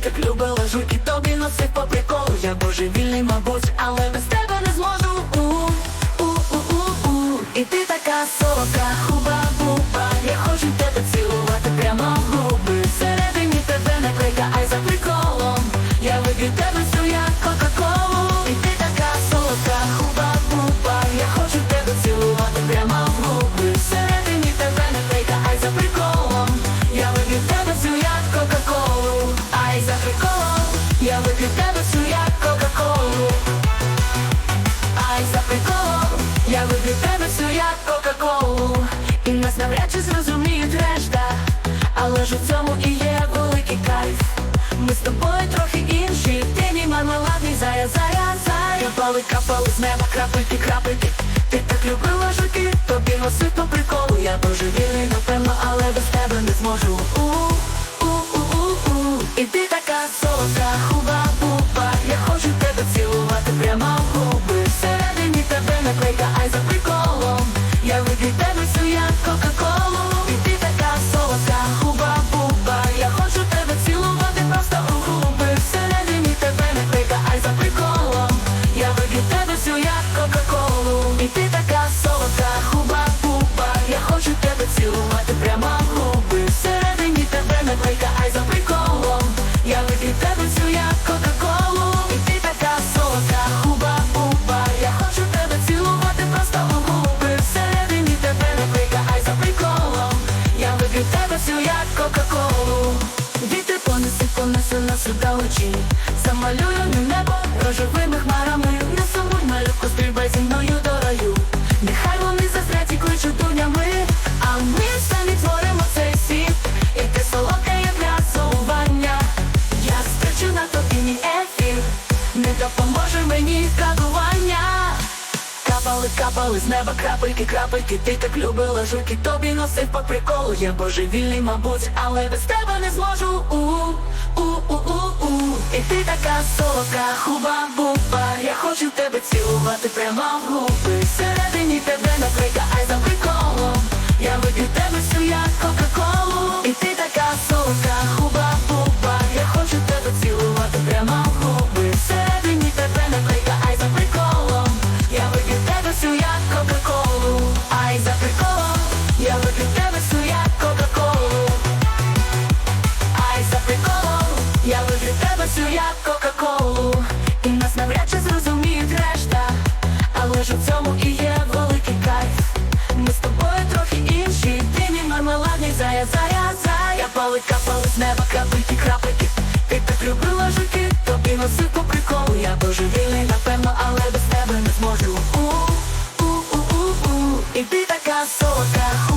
так любила і тобі носив по приколу. Я божевільний, мабуть, але без тебе не зможу. У у у у у. І ти така солодка, мармеладний зая, зая, зая. Капали, капали з неба, крапельки, крапельки. Ти так любила жуки, тобі носи по приколу. Я дуже божевільний, напевно, але без тебе не зможу. У у у у у. І ти така солодка, хуба нас удалечі Замалюю на небо рожевими хмарами. Не сумуй, малюку, стрибай зі мною до раю. Нехай вони застряті кличуть дунями. А ми самі творимо цей світ. І ти солодка є для зсування Я стрічу на тобі мій ефір. Не допоможе мені кадування Капали, капали з неба крапельки, крапельки. Ти так любила жуки, тобі носив по приколу. Я божевільний, мабуть, але без тебе не зможу. У у у у І ти така солодка, хуба буба. Я хочу тебе цілувати прямо в губи. Всередині тебе наклейка, ай за Танцю я Кока-Колу, і нас навряд чи зрозуміють решта, але ж у цьому і є великий кайф. Ми з тобою трохи інші, ти мій мармеладний зая, зая, зая палить капали з неба, капельки, крапельки. Ти так любила жуки, тобі носив по приколу. Я дуже вільний, напевно, але без тебе не зможу. У, у, у, у, у, і ти така солодка